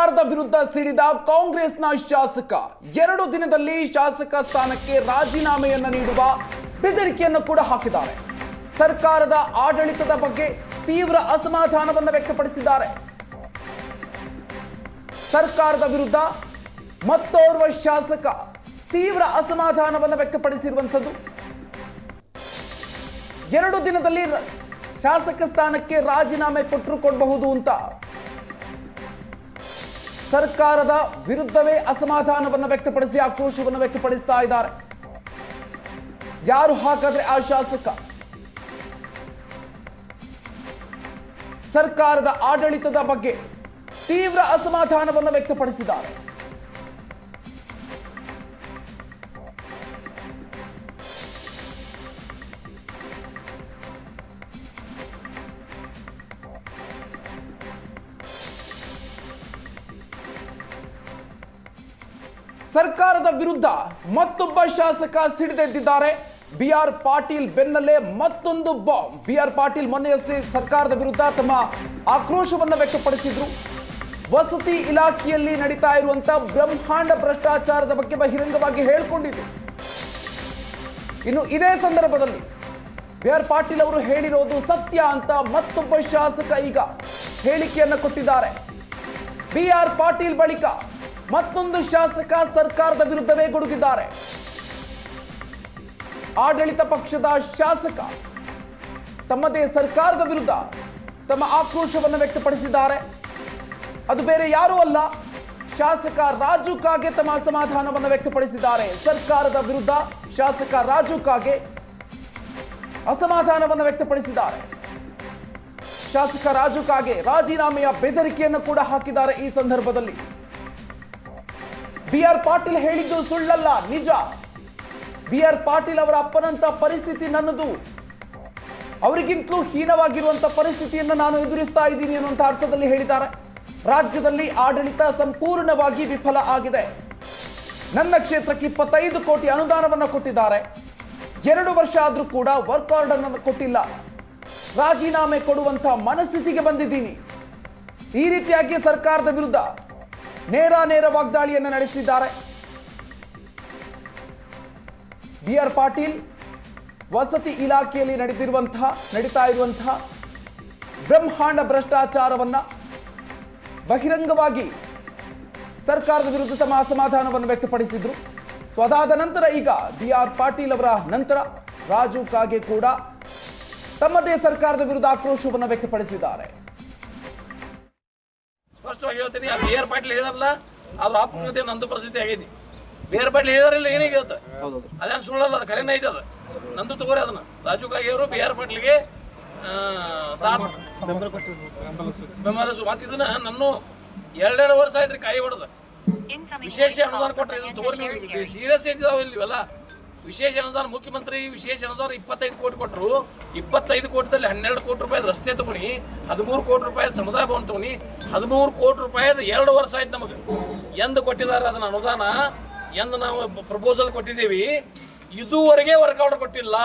ಸರ್ಕಾರದ ವಿರುದ್ಧ ಸಿಡಿದ ಕಾಂಗ್ರೆಸ್ನ ಶಾಸಕ. ಎರಡು ದಿನದಲ್ಲಿ ಶಾಸಕ ಸ್ಥಾನಕ್ಕೆ ರಾಜೀನಾಮೆಯನ್ನು ನೀಡುವ ಬೆದರಿಕೆಯನ್ನು ಕೂಡ ಹಾಕಿದ್ದಾರೆ. ಸರ್ಕಾರದ ಆಡಳಿತದ ಬಗ್ಗೆ ತೀವ್ರ ಅಸಮಾಧಾನವನ್ನು ವ್ಯಕ್ತಪಡಿಸಿದ್ದಾರೆ. ಸರ್ಕಾರದ ವಿರುದ್ಧ ಮತ್ತೋರ್ವ ಶಾಸಕ ತೀವ್ರ ಅಸಮಾಧಾನವನ್ನು ವ್ಯಕ್ತಪಡಿಸಿರುವಂಥದ್ದು. ಎರಡು ದಿನದಲ್ಲಿ ಶಾಸಕ ಸ್ಥಾನಕ್ಕೆ ರಾಜೀನಾಮೆ ಕೊಟ್ಟರು ಕೊಡಬಹುದು ಅಂತ ಸರ್ಕಾರದ ವಿರುದ್ಧವೇ ಅಸಮಾಧಾನವನ್ನು ವ್ಯಕ್ತಪಡಿಸಿ, ಆಕ್ರೋಶವನ್ನು ವ್ಯಕ್ತಪಡಿಸ್ತಾ ಇದ್ದಾರೆ. ಯಾರು ಹಾಗಾದ್ರೆ ಆ ಶಾಸಕ? ಸರ್ಕಾರದ ಆಡಳಿತದ ಬಗ್ಗೆ ತೀವ್ರ ಅಸಮಾಧಾನವನ್ನು ವ್ಯಕ್ತಪಡಿಸಿದ್ದಾರೆ. ಸರ್ಕಾರದ ವಿರುದ್ಧ ಮತ್ತೊಬ್ಬ ಶಾಸಕ ಸಿಡಿದೆದ್ದಿದ್ದಾರೆ ಬಿ ಆರ್ ಪಾಟೀಲ್ ಬೆನ್ನಲ್ಲೇ ಮತ್ತೊಂದು ಬಾಂಬ್. ಬಿ ಆರ್ ಪಾಟೀಲ್ ಮೊನ್ನೆಯಷ್ಟೇ ಸರ್ಕಾರದ ವಿರುದ್ಧ ತಮ್ಮ ಆಕ್ರೋಶವನ್ನು ವ್ಯಕ್ತಪಡಿಸಿದ್ರು. ವಸತಿ ಇಲಾಖೆಯಲ್ಲಿ ನಡೀತಾ ಇರುವಂತಹ ಬ್ರಹ್ಮಾಂಡ ಭ್ರಷ್ಟಾಚಾರದ ಬಗ್ಗೆ ಬಹಿರಂಗವಾಗಿ ಹೇಳಿಕೊಂಡಿದ್ರು. ಇನ್ನು ಇದೇ ಸಂದರ್ಭದಲ್ಲಿ ಬಿ ಆರ್ ಪಾಟೀಲ್ ಅವರು ಹೇಳಿರೋದು ಸತ್ಯ ಅಂತ ಮತ್ತೊಬ್ಬ ಶಾಸಕ ಈಗ ಹೇಳಿಕೆಯನ್ನು ಕೊಟ್ಟಿದ್ದಾರೆ. ಬಿ ಆರ್ ಪಾಟೀಲ್ ಬಳಿಕ ಮತ್ತೊಂದು ಶಾಸಕ ಸರ್ಕಾರದ ವಿರುದ್ಧವೇ ಗುಡುಗಿದ್ದಾರೆ. ಆಡಳಿತ ಪಕ್ಷದ ಶಾಸಕ ತಮ್ಮದೇ ಸರ್ಕಾರದ ವಿರುದ್ಧ ತಮ್ಮ ಆಕ್ರೋಶವನ್ನು ವ್ಯಕ್ತಪಡಿಸಿದ್ದಾರೆ. ಅದು ಬೇರೆ ಯಾರೂ ಅಲ್ಲ, ಶಾಸಕ ರಾಜು ಕಾಗೆ ತಮ್ಮ ಅಸಮಾಧಾನವನ್ನು ವ್ಯಕ್ತಪಡಿಸಿದ್ದಾರೆ. ಸರ್ಕಾರದ ವಿರುದ್ಧ ಶಾಸಕ ರಾಜು ಕಾಗೆ ಅಸಮಾಧಾನವನ್ನು ವ್ಯಕ್ತಪಡಿಸಿದ್ದಾರೆ. ಶಾಸಕ ರಾಜು ಕಾಗೆ ರಾಜೀನಾಮೆಯ ಬೆದರಿಕೆಯನ್ನು ಕೂಡ ಹಾಕಿದ್ದಾರೆ ಈ ಸಂದರ್ಭದಲ್ಲಿ. ಬಿ ಆರ್ ಪಾಟೀಲ್ ಹೇಳಿದ್ದು ಸುಳ್ಳಲ್ಲ, ನಿಜ. ಬಿ ಆರ್ ಪಾಟೀಲ್ ಅವರ ಅಪ್ಪನಂತ ಪರಿಸ್ಥಿತಿ ನನ್ನದು. ಅವರಿಗಿಂತಲೂ ಹೀನವಾಗಿರುವಂತ ಪರಿಸ್ಥಿತಿಯನ್ನು ನಾನು ಎದುರಿಸ್ತಾ ಇದ್ದೀನಿ ಅನ್ನುವಂಥ ಅರ್ಥದಲ್ಲಿ ಹೇಳಿದ್ದಾರೆ. ರಾಜ್ಯದಲ್ಲಿ ಆಡಳಿತ ಸಂಪೂರ್ಣವಾಗಿ ವಿಫಲ ಆಗಿದೆ. ನನ್ನ ಕ್ಷೇತ್ರಕ್ಕೆ ಇಪ್ಪತ್ತೈದು ಕೋಟಿ ಅನುದಾನವನ್ನು ಕೊಟ್ಟಿದ್ದಾರೆ. ಎರಡು ವರ್ಷ ಆದರೂ ಕೂಡ ವರ್ಕ್ ಆರ್ಡರ್ ಅನ್ನು ಕೊಟ್ಟಿಲ್ಲ. ರಾಜೀನಾಮೆ ಕೊಡುವಂತ ಮನಸ್ಥಿತಿಗೆ ಬಂದಿದ್ದೀನಿ. ಈ ರೀತಿಯಾಗಿ ಸರ್ಕಾರದ ವಿರುದ್ಧ ನೇರ ನೇರ ವಾಗ್ದಾಳಿಯನ್ನು ನಡೆಸಿದ್ದಾರೆ. ಬಿ ಆರ್ ಪಾಟೀಲ್ ವಸತಿ ಇಲಾಖೆಯಲ್ಲಿ ನಡೆದಿರುವಂತಹ, ನಡೀತಾ ಇರುವಂತಹ ಬ್ರಹ್ಮಾಂಡ ಭ್ರಷ್ಟಾಚಾರವನ್ನ ಬಹಿರಂಗವಾಗಿ ಸರ್ಕಾರದ ವಿರುದ್ಧ ತಮ್ಮ ಅಸಮಾಧಾನವನ್ನು ವ್ಯಕ್ತಪಡಿಸಿದ್ರು. ಸೊ ಅದಾದ ನಂತರ ಈಗ ಬಿ ಆರ್ ಪಾಟೀಲ್ ಅವರ ನಂತರ ರಾಜು ಕಾಗೆ ಕೂಡ ತಮ್ಮದೇ ಸರ್ಕಾರದ ವಿರುದ್ಧ ಆಕ್ರೋಶವನ್ನು ವ್ಯಕ್ತಪಡಿಸಿದ್ದಾರೆ. ಸ್ಪಷ್ಟವಾಗಿ ಹೇಳ್ತೀನಿ ಆ ಬಿ ಆರ್ ಪಾಟೀಲ್ ಹೇಳಿದಾರಲ್ಲ ಅದ್ರ ಆತ್ಮೀಯತೆ ನಂದು ಪರಿಸ್ಥಿತಿ ಆಗೈತಿ ಬಿ ಆರ್ ಪಾಟೀಲ್ ಹೇಳಿದಾರಿಲ್ಲ ಏನೇ ಹೇಳ್ತ ಅದೇನು ಸುಳ್ಳಲ್ಲ ಅದು ಕರೆನೇ ಐತೆ ಅದು. ನಂದು ತಗೋರಿ ಅದನ್ನ. ರಾಜು ಕಾಗೆ ಅವರು ಬಿ ಆರ್ ಪಾಟೀಲ್ಗೆ ಬೆಂಬಲ ಮತ್ತೆ ಇದನ್ನ ನನ್ನ ಎರಡೆರಡು ವರ್ಷ ಆಯ್ತು ಕಾಯಿ ಹೊಡೆದ. ವಿಶೇಷ ಅನುದಾನ ಕೊಟ್ಟರೆ ಸೀರಿಯಸ್ ಇದ್ದಾವ ಇಲ್ವಲ್ಲ ವಿಶೇಷ ಅನುದಾನ ಮುಖ್ಯಮಂತ್ರಿ ವಿಶೇಷ ಅನುದಾನ ಇಪ್ಪತ್ತೈದು ಕೋಟಿ ಕೊಟ್ಟರು ಇಪ್ಪತ್ತೈದು ಕೋಟಿದಲ್ಲಿ ಹನ್ನೆರಡು ಕೋಟಿ ರೂಪಾಯಿ ರಸ್ತೆ ತಗೊಳ್ಳಿ, ಹದಿಮೂರು ಕೋಟಿ ರೂಪಾಯಿ ಸಮುದಾಯ ಭವನ ತಗೊಳ್ಳಿ, ಹದಿಮೂರು ಕೋಟಿ ರೂಪಾಯಿ ಎರಡು ವರ್ಷ ಆಯ್ತು ನಮಗೆ. ಎಂದು ಕೊಟ್ಟಿದ್ದಾರೆ ಅದನ್ನ ಅನುದಾನ, ಎಂದು ನಾವು ಪ್ರಪೋಸಲ್ ಕೊಟ್ಟಿದ್ದೀವಿ. ಇದುವರೆಗೆ ವರ್ಕೌಟ್ ಕೊಟ್ಟಿಲ್ಲ.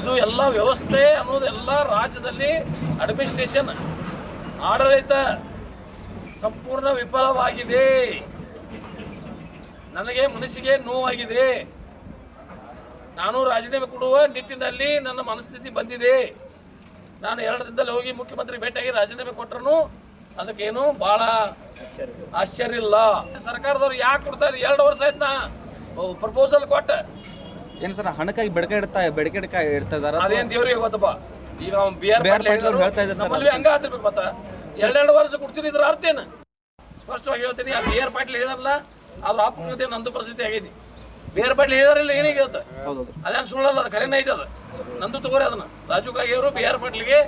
ಇದು ಎಲ್ಲ ವ್ಯವಸ್ಥೆ ಅನ್ನೋದು ಎಲ್ಲ ರಾಜ್ಯದಲ್ಲಿ ಅಡ್ಮಿನಿಸ್ಟ್ರೇಷನ್ ಆಡಳಿತ ಸಂಪೂರ್ಣ ವಿಫಲವಾಗಿದೆ. ನನಗೆ ಮನಸ್ಸಿಗೆ ನೋವಾಗಿದೆ. ನಾನು ರಾಜೀನಾಮೆ ಕೊಡುವ ನಿಟ್ಟಿನಲ್ಲಿ ನನ್ನ ಮನಸ್ಥಿತಿ ಬಂದಿದೆ. ನಾನು ಎರಡು ದಿನದಲ್ಲಿ ಹೋಗಿ ಮುಖ್ಯಮಂತ್ರಿ ಭೇಟಿಯಾಗಿ ರಾಜೀನಾಮೆ ಕೊಟ್ಟರು ಅದಕ್ಕೇನು ಬಹಳ ಆಶ್ಚರ್ಯ ಇಲ್ಲ. ಸರ್ಕಾರದವ್ರು ಯಾಕೆ ಕೊಡ್ತಾರೆ ಎರಡು ವರ್ಷ ಆಯ್ತು ನಾ ಪ್ರಪೋಸಲ್ ಕೊಟ್ಟ. ಏನು ಸರ್ ಹಣಕ್ಕಾಗಿ ಬೆಡಕೆ ಇಡ್ತಾ ಬೆಡಕೆ ಇಡ್ತಾ ಅದೇನು ಅದೇನ್ ದೇವ್ರಿಗೆ ಗೊತ್ತಪ್ಪ. ಈಗ ಬಿ ಆರ್ ಬಿ ನಮ್ಮಲ್ಲಿ ಹಂಗ ಆಗ್ತಿರ್ಬೇಕು ಮತ್ತೆ. ಎರಡೆರಡು ವರ್ಷ ಕೊಡ್ತೀನಿ ಇದ್ರ ಅರ್ಥ ಏನು? ಸ್ಪಷ್ಟವಾಗಿ ಹೇಳ್ತೀನಿ ಆ ಬಿ ಆರ್ ಪಾಟೀಲ್ ಹೇಳಲ್ಲ ಅದ್ರ ಆತ್ಮಹತ್ಯೆ ನಂದು ಪರಿಸ್ಥಿತಿ ಆಗೈತಿ ಬಿ ಬಡ್ಲಿ ಹೇಳಿದ್ರಲ್ಲ ಏನಿಗೆ ಏನಾಗ ಹೇಳ್ತ ಅದೇನು ಸುಳ್ಳಲ್ಲ ಅದು ಕರೆನೇ ಐತೆ ಅದು. ನಂದು ತಗೋರಿ ಅದನ್ನ. ರಾಜು ಕಾಗಿ ಅವರು ಬಿ ಆರ್ ಪಾಟೀಲ್ಗೆ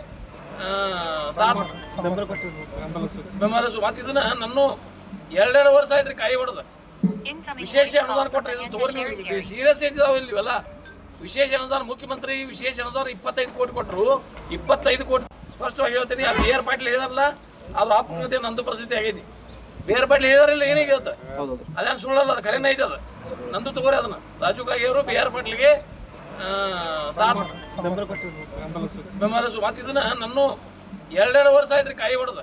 ಬೆಂಬಲ ಮತ್ತೆ ಇದನ್ನ ನನ್ನ ಎರಡೆರಡು ವರ್ಷ ಆಯ್ತ್ರಿ ಕಾಯಿ ಹೊಡೆದ. ವಿಶೇಷ ಅನುದಾನ ಕೊಟ್ಟರೆ ಇದನ್ನ ಸೀರಿಯಸ್ ಇದ್ದಾವೆ ಇಲ್ಲಿವೆಲ್ಲ. ವಿಶೇಷ ಅನುದಾನ ಮುಖ್ಯಮಂತ್ರಿ ವಿಶೇಷ ಅನುದಾನ ಇಪ್ಪತ್ತೈದು ಕೋಟಿ ಕೊಟ್ಟರು ಇಪ್ಪತ್ತೈದು ಕೋಟಿ ಸ್ಪಷ್ಟವಾಗಿ ಹೇಳ್ತೀನಿ ಆ ಬಿ ಆರ್ ಪಾಟೀಲ್ ಹೇಳಿದಾರಲ್ಲ ಅದ್ರ ಆತ್ಮಹತ್ಯೆ ನಂದು ಪರಿಸ್ಥಿತಿ ಆಗೈತಿ ಬೇರ್ ಪಾಟೀಲ್ ಏನೇ ಕೇಳ್ತ ಹೇಳ್ತ ಅದೇನು ಸುಳ್ಳಲ್ಲ ಅದು ಕರೆನೇ ಐತೆ ಅದು. ನಂದು ತಗೋರಿ ಅದನ್ನ. ರಾಜು ಕಾಗೆ ಅವರು ಬಿ ಆರ್ ಪಾಟೀಲ್ಗೆ ಬೆಂಬಲ ಮತ್ತೆ ಇದನ್ನ ನನ್ನ ಎರಡೆರಡು ವರ್ಷ ಆಯ್ತ್ರಿ ಕಾಯಿ ಹೊಡೆದ.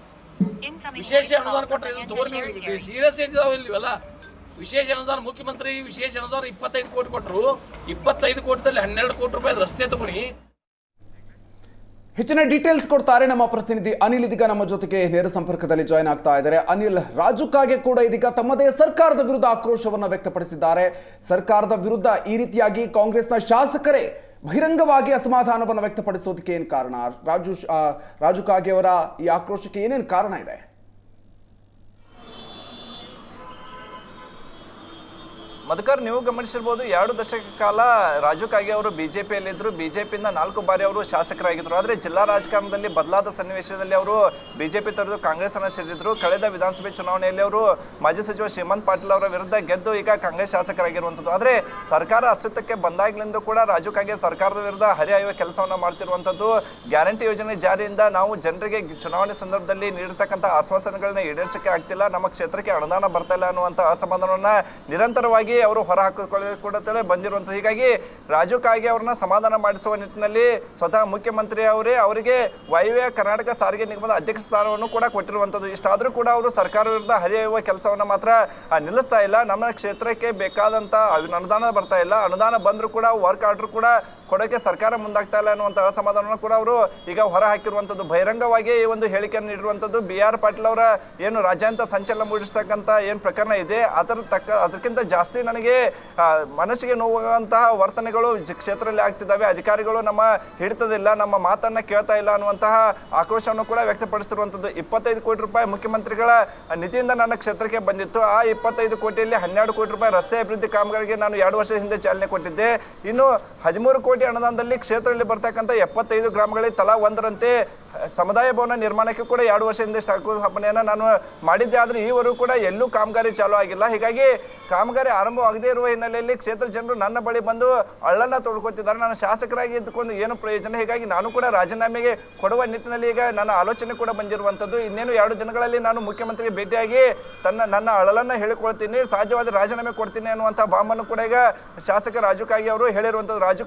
ವಿಶೇಷ ಅನುದಾನ ಕೊಟ್ಟರೆ ಇದನ್ನ ತಗೋರಿ ಸೀರಿಯಸ್ ಇದ್ದಾವೆ ಇಲ್ವಲ್ಲ ವಿಶೇಷ ಅನುದಾನ ಮುಖ್ಯಮಂತ್ರಿ ವಿಶೇಷ ಅನುದಾನ ಇಪ್ಪತ್ತೈದು ಕೋಟಿ ಕೊಟ್ಟರು ಇಪ್ಪತ್ತೈದು ಕೋಟಿದಲ್ಲಿ ಹನ್ನೆರಡು ಕೋಟಿ ರೂಪಾಯಿ ರಸ್ತೆ ತಗೊನಿ ಹೆಚ್ಚಿನ ಡೀಟೇಲ್ಸ್ ಕೊಡ್ತಾರೆ ನಮ್ಮ ಪ್ರತಿನಿಧಿ ಅನಿಲ್ ಇದೀಗ ನಮ್ಮ ಜೊತೆಗೆ ನೇರ ಸಂಪರ್ಕದಲ್ಲಿ ಜಾಯ್ನ್ ಆಗ್ತಾ ಇದ್ದಾರೆ. ಅನಿಲ್, ರಾಜುಕಾಗೆ ಕೂಡ ಇದೀಗ ತಮ್ಮದೇ ಸರ್ಕಾರದ ವಿರುದ್ಧ ಆಕ್ರೋಶವನ್ನು ವ್ಯಕ್ತಪಡಿಸಿದ್ದಾರೆ. ಸರ್ಕಾರದ ವಿರುದ್ಧ ಈ ರೀತಿಯಾಗಿ ಕಾಂಗ್ರೆಸ್ನ ಶಾಸಕರೇ ಬಹಿರಂಗವಾಗಿ ಅಸಮಾಧಾನವನ್ನು ವ್ಯಕ್ತಪಡಿಸೋದಕ್ಕೆ ಏನು ಕಾರಣ? ರಾಜು ರಾಜುಕಾಗೆ ರಾಜು ಕಾಗೆ ಅವರ ಈ ಆಕ್ರೋಶಕ್ಕೆ ಏನೇನು ಕಾರಣ ಇದೆ? ಮಧುಕರ್, ನೀವು ಗಮನಿಸಿರ್ಬೋದು, ಎರಡು ದಶಕ ಕಾಲ ರಾಜು ಕಾಗೆ ಅವರು ಬಿಜೆಪಿಯಲ್ಲಿದ್ದರು ಬಿಜೆಪಿಯಿಂದ ನಾಲ್ಕು ಬಾರಿ ಅವರು ಶಾಸಕರಾಗಿದ್ದರು ಆದರೆ ಜಿಲ್ಲಾ ರಾಜಕಾರಣದಲ್ಲಿ ಬದಲಾದ ಸನ್ನಿವೇಶದಲ್ಲಿ ಅವರು ಬಿಜೆಪಿ ತೊರೆದು ಕಾಂಗ್ರೆಸ್ ಅನ್ನು ಸೇರಿದ್ರು ಕಳೆದ ವಿಧಾನಸಭೆ ಚುನಾವಣೆಯಲ್ಲಿ ಅವರು ಮಾಜಿ ಸಚಿವ ಶ್ರೀಮಂತ್ ಪಾಟೀಲ್ ಅವರ ವಿರುದ್ಧ ಗೆದ್ದು ಈಗ ಕಾಂಗ್ರೆಸ್ ಶಾಸಕರಾಗಿರುವಂಥದ್ದು. ಆದರೆ ಸರ್ಕಾರ ಅಸ್ತಿತ್ವಕ್ಕೆ ಬಂದಾಗ್ಲಿಂದ ಕೂಡ ರಾಜು ಕಾಗೆ ಸರ್ಕಾರದ ವಿರುದ್ಧ ಹರಿಹಾಯುವ ಕೆಲಸವನ್ನು ಮಾಡ್ತಿರುವಂಥದ್ದು. ಗ್ಯಾರಂಟಿ ಯೋಜನೆ ಜಾರಿಯಿಂದ ನಾವು ಜನರಿಗೆ ಚುನಾವಣೆ ಸಂದರ್ಭದಲ್ಲಿ ನೀಡಿರ್ತಕ್ಕಂಥ ಆಶ್ವಾಸನೆಗಳನ್ನ ಈಡೇರಿಸಕ್ಕೆ ಆಗ್ತಿಲ್ಲ. ನಮ್ಮ ಕ್ಷೇತ್ರಕ್ಕೆ ಅನುದಾನ ಬರ್ತಾ ಇಲ್ಲ ಅನ್ನುವಂಥ ಅಸಮಾಧಾನವನ್ನ ನಿರಂತರವಾಗಿ ಅವರು ಹೊರ ಹಾಕಿಕೊಳ್ಳುತ್ತಲೇ ಬಂದಿರುವಂಥ ಹೀಗಾಗಿ ರಾಜು ಕಾಗೆ ಅವ್ರನ್ನ ಸಮಾಧಾನ ಮಾಡಿಸುವ ನಿಟ್ಟಿನಲ್ಲಿ ಸ್ವತಃ ಮುಖ್ಯಮಂತ್ರಿ ಅವರೇ ಅವರಿಗೆ ವಾಯುವ್ಯ ಕರ್ನಾಟಕ ಸಾರಿಗೆ ನಿಗಮದ ಅಧ್ಯಕ್ಷ ಸ್ಥಾನವನ್ನು ಕೂಡ ಕೊಟ್ಟಿರುವಂಥದ್ದು ಇಷ್ಟಾದರೂ ಕೂಡ ಅವರು ಸರ್ಕಾರ ವಿರುದ್ಧ ಹರಿಯುವ ಕೆಲಸವನ್ನು ಮಾತ್ರ ನಿಲ್ಲಿಸ್ತಾ ಇಲ್ಲ. ನಮ್ಮ ಕ್ಷೇತ್ರಕ್ಕೆ ಬೇಕಾದಂಥ ಅನುದಾನ ಬರ್ತಾ ಇಲ್ಲ. ಅನುದಾನ ಬಂದರೂ ಕೂಡ ವರ್ಕ್ ಆರ್ಡರ್ ಕೂಡ ಕೊಡೋಕೆ ಸರ್ಕಾರ ಮುಂದಾಗ್ತಾ ಇಲ್ಲ ಅನ್ನುವಂಥ ಅಸಮಾಧಾನವನ್ನು ಕೂಡ ಅವರು ಈಗ ಹೊರ ಹಾಕಿರುವಂಥದ್ದು ಬಹಿರಂಗವಾಗಿ ಈ ಒಂದು ಹೇಳಿಕೆಯನ್ನು ನೀಡಿರುವಂಥದ್ದು ಬಿ ಆರ್ ಪಾಟೀಲ್ ಅವರ ಏನು ರಾಜ್ಯಾಂತ ಸಂಚಲನ ಮೂಡಿಸ್ತಕ್ಕಂಥ ಏನು ಪ್ರಕರಣ ಇದೆ ಅದರ ತಕ್ಕ ಅದಕ್ಕಿಂತ ಜಾಸ್ತಿ ನನಗೆ ಮನಸ್ಸಿಗೆ ನೋವಾಗುವಂತಹ ವರ್ತನೆಗಳು ಕ್ಷೇತ್ರದಲ್ಲಿ ಆಗ್ತಿದ್ದಾವೆ. ಅಧಿಕಾರಿಗಳು ನಮ್ಮ ಹಿಡಿತದಿಲ್ಲ, ನಮ್ಮ ಮಾತನ್ನ ಕೇಳ್ತಾ ಇಲ್ಲ ಅನ್ನುವಂತಹ ಆಕ್ರೋಶವನ್ನು ಕೂಡ ವ್ಯಕ್ತಪಡಿಸಿರುವಂಥದ್ದು ಇಪ್ಪತ್ತೈದು ಕೋಟಿ ರೂಪಾಯಿ ಮುಖ್ಯಮಂತ್ರಿಗಳ ನಿಧಿಯಿಂದ ನನ್ನ ಕ್ಷೇತ್ರಕ್ಕೆ ಬಂದಿತ್ತು. ಆ ಇಪ್ಪತ್ತೈದು ಕೋಟಿಯಲ್ಲಿ ಹನ್ನೆರಡು ಕೋಟಿ ರೂಪಾಯಿ ರಸ್ತೆ ಅಭಿವೃದ್ಧಿ ಕಾಮಗಾರಿಗೆ ನಾನು ಎರಡು ವರ್ಷದ ಹಿಂದೆ ಚಾಲನೆ ಕೊಟ್ಟಿದ್ದೆ. ಇನ್ನು ಹದಿಮೂರು ಕೋಟಿ ಅನುದಾನದಲ್ಲಿ ಕ್ಷೇತ್ರದಲ್ಲಿ ಬರ್ತಕ್ಕಂಥ ಎಪ್ಪತ್ತೈದು ಗ್ರಾಮಗಳಲ್ಲಿ ತಲಾ ಒಂದರಂತೆ ಸಮುದಾಯ ಭವನ ನಿರ್ಮಾಣಕ್ಕೆ ಕೂಡ ಎರಡು ವರ್ಷದಿಂದ ಶಂಕುಸ್ಥಾಪನೆಯನ್ನು ನಾನು ಮಾಡಿದ್ದೆ, ಆದರೆ ಈವರೆಗೂ ಕೂಡ ಎಲ್ಲೂ ಕಾಮಗಾರಿ ಚಾಲೂ ಆಗಿಲ್ಲ. ಹೀಗಾಗಿ ಕಾಮಗಾರಿ ಆರಂಭವಾಗದೇ ಇರುವ ಹಿನ್ನೆಲೆಯಲ್ಲಿ ಕ್ಷೇತ್ರ ಜನರು ನನ್ನ ಬಳಿ ಬಂದು ಅಳ್ಳನ್ನ ತೊಳ್ಕೊತಿದ್ದಾರೆ. ನಾನು ಶಾಸಕರಾಗಿ ಇದ್ದುಕೊಂಡು ಏನು ಪ್ರಯೋಜನ? ಹೀಗಾಗಿ ನಾನು ಕೂಡ ರಾಜೀನಾಮೆಗೆ ಕೊಡುವ ನಿಟ್ಟಿನಲ್ಲಿ ಈಗ ನನ್ನ ಆಲೋಚನೆ ಕೂಡ ಬಂದಿರುವಂಥದ್ದು. ಇನ್ನೇನು ಎರಡು ದಿನಗಳಲ್ಲಿ ನಾನು ಮುಖ್ಯಮಂತ್ರಿಗೆ ಭೇಟಿಯಾಗಿ ತನ್ನ, ನನ್ನ ಅಳಲನ್ನು ಹೇಳಿಕೊಳ್ತೀನಿ. ಸಾಧ್ಯವಾದ ರಾಜೀನಾಮೆ ಕೊಡ್ತೀನಿ ಅನ್ನುವಂಥ ಬಾಂಬನ್ನು ಕೂಡ ಈಗ ಶಾಸಕ ರಾಜು ಕಾಗೆ ಅವರು ಹೇಳಿರುವಂಥದ್ದು. ರಾಜು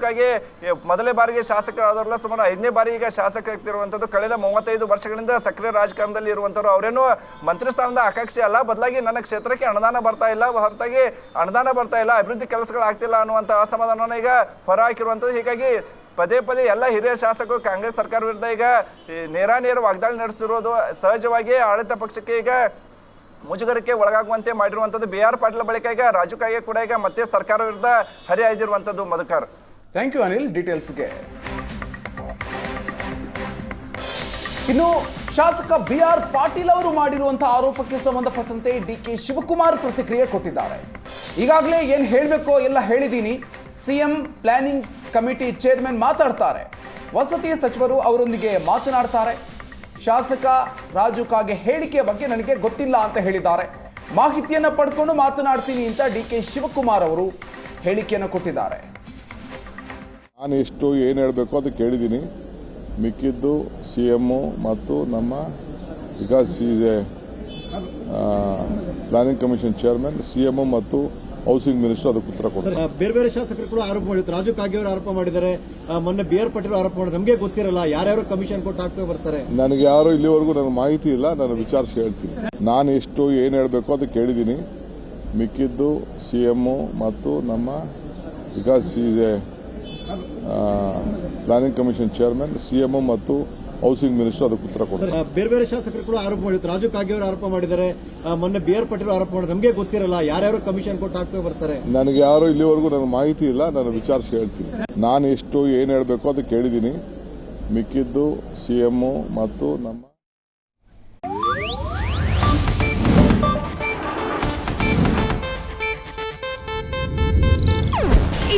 ಮೊದಲೇ ಬಾರಿಗೆ ಶಾಸಕರಾದವರಲ್ಲ ಸುಮಾರು ಐದನೇ ಬಾರಿ ಈಗ ಶಾಸಕ ಆಗ್ತಿರುವಂಥದ್ದು. ಕಳೆದ ಮೂವತ್ತೈದು ವರ್ಷಗಳಿಂದ ಸಕ್ರಿಯ ರಾಜಕಾರಣದಲ್ಲಿ ಇರುವಂಥವ್ರು ಅವರೇನು ಮಂತ್ರಿ ಸ್ಥಾನದ ಆಕಾಂಕ್ಷಿ ಅಲ್ಲ, ಬದಲಾಗಿ ನನ್ನ ಕ್ಷೇತ್ರಕ್ಕೆ ಅನುದಾನ ಬರ್ತಾ ಇಲ್ಲ, ಹೊರತಾಗಿ ಅನುದಾನ ಬರ್ತಾ ಇಲ್ಲ, ಅಭಿವೃದ್ಧಿ ಕೆಲಸಗಳು ಆಗ್ತಿಲ್ಲ ಅನ್ನುವಂಥ ಅಸಮಾಧಾನವನ್ನು ಈಗ ಹೊರ ಹಾಕಿರುವಂಥದ್ದು ಹೀಗಾಗಿ ಪದೇ ಪದೇ ಎಲ್ಲ ಹಿರಿಯ ಶಾಸಕರು, ಕಾಂಗ್ರೆಸ್ ಸರ್ಕಾರ ವಿರುದ್ಧ ಈಗ ನೇರ ನೇರ ವಾಗ್ದಾಳಿ ನಡೆಸಿರೋದು ಸಹಜವಾಗಿ ಆಡಳಿತ ಪಕ್ಷಕ್ಕೆ ಈಗ ಮುಜುಗರಕ್ಕೆ ಒಳಗಾಗುವಂತೆ ಮಾಡಿರುವಂಥದ್ದು ಬಿ ಆರ್ ಪಾಟೀಲ್ ಬಳಿಕ ಈಗ ರಾಜು ಕಾಗೆ ಕೂಡ ಈಗ ಮತ್ತೆ ಸರ್ಕಾರ ವಿರುದ್ಧ ಹರಿಹಾಯ್ದಿರುವಂಥದ್ದು ಮಧುಕರ್. ಥ್ಯಾಂಕ್ ಯು ಅನಿಲ್ ಡೀಟೇಲ್ಸ್ಗೆ ಇನ್ನು ಶಾಸಕ ಬಿ ಆರ್ ಪಾಟೀಲ್ ಅವರು ಮಾಡಿರುವಂತಹ ಆರೋಪಕ್ಕೆ ಸಂಬಂಧಪಟ್ಟಂತೆ ಡಿ ಕೆ ಶಿವಕುಮಾರ್ ಪ್ರತಿಕ್ರಿಯೆ ಕೊಟ್ಟಿದ್ದಾರೆ. ಈಗಾಗಲೇ ಏನು ಹೇಳಬೇಕೋ ಎಲ್ಲ ಹೇಳಿದ್ದೀನಿ ಸಿಎಂ ಪ್ಲಾನಿಂಗ್ ಕಮಿಟಿ ಚೇರ್ಮನ್ ಮಾತಾಡ್ತಾರೆ. ವಸತಿ ಸಚಿವರು ಅವರೊಂದಿಗೆ ಮಾತನಾಡ್ತಾರೆ. ಶಾಸಕ ರಾಜು ಕಾಗೆ ಹೇಳಿಕೆಯ ಬಗ್ಗೆ ನನಗೆ ಗೊತ್ತಿಲ್ಲ ಅಂತ ಹೇಳಿದ್ದಾರೆ. ಮಾಹಿತಿಯನ್ನ ಪಡ್ಕೊಂಡು ಮಾತನಾಡ್ತೀನಿ ಅಂತ ಡಿ ಕೆ ಶಿವಕುಮಾರ್ ಅವರು ಹೇಳಿಕೆಯನ್ನು ಕೊಟ್ಟಿದ್ದಾರೆ. ನಾನು ಎಷ್ಟು, ಏನು ಹೇಳಬೇಕು ಅದು ಕೇಳಿದ್ದೀನಿ ಮಿಕ್ಕಿದ್ದು ಸಿ ಎಮ್ಮು ಮತ್ತು ನಮ್ಮ because C A planning commission chairman C M ಮತ್ತು ಹೌಸಿಂಗ್ ಮಿನಿಸ್ಟರ್ ಅದಕ್ಕೆ ಉತ್ತರ ಕೊಡ್ತಾರೆ. ಬೇರೆ ಬೇರೆ ಶಾಸಕರು ಕೂಡ ಆರೋಪ ಮಾಡಿದ್ರು. ರಾಜು ಕಾಗೆ ಅವರು ಆರೋಪ ಮಾಡಿದ್ದಾರೆ. ಮೊನ್ನೆ ಬಿ ಆರ್ ಪಾಟೀಲ್ ಆರೋಪ ಮಾಡಿದ್ರು. ನಮಗೆ ಗೊತ್ತಿರಲ್ಲ ಯಾರ್ಯಾರು ಕಮಿಷನ್ ಕೊಟ್ಟು ಹಾಕ್ಸೋ ಬರ್ತಾರೆ. ನನಗೆ ಯಾರು ಇಲ್ಲಿವರೆಗೂ ನನಗೆ ಮಾಹಿತಿ ಇಲ್ಲ ನಾನು ವಿಚಾರಿಸಿ ಹೇಳ್ತೀನಿ. ನಾನು ಎಷ್ಟು ಏನು ಹೇಳಬೇಕು ಅದು ಕೇಳಿದ್ದೀನಿ ಮಿಕ್ಕಿದ್ದು ಸಿ ಮತ್ತು ನಮ್ಮ because C A planning commission chairman C M ಮತ್ತು ಹೌಸಿಂಗ್ ಮಿನಿಸ್ಟರ್ ಅದಕ್ಕೆ ಉತ್ತರ ಕೊಡ್ತಾರೆ. ಬೇರೆ ಬೇರೆ ಶಾಸಕರು ಕೂಡ ಆರೋಪ ಮಾಡಿದ್ರು. ರಾಜು ಕಾಗೆ ಅವರು ಆರೋಪ ಮಾಡಿದ್ದಾರೆ. ಮೊನ್ನೆ ಬಿ ಆರ್ ಪಟೇಲ್ ಆರೋಪ ಮಾಡಿದ್ರು. ನಮಗೆ ಗೊತ್ತಿರಲ್ಲ ಯಾರ್ಯಾರು ಕಮಿಷನ್ ಕೊಟ್ಟು ಹಾಕ್ಸೋ ಬರ್ತಾರೆ. ನನಗೆ ಯಾರು ಇಲ್ಲಿವರೆಗೂ ನನಗೆ ಮಾಹಿತಿ ಇಲ್ಲ ನಾನು ವಿಚಾರಿಸಿ ಹೇಳ್ತೀನಿ. ನಾನು ಎಷ್ಟು ಏನು ಹೇಳಬೇಕು ಅದು ಕೇಳಿದ್ದೀನಿ. ಮಿಕ್ಕಿದ್ದು ಸಿ ಎಮ್ಮು ಮತ್ತು ನಮ್ಮ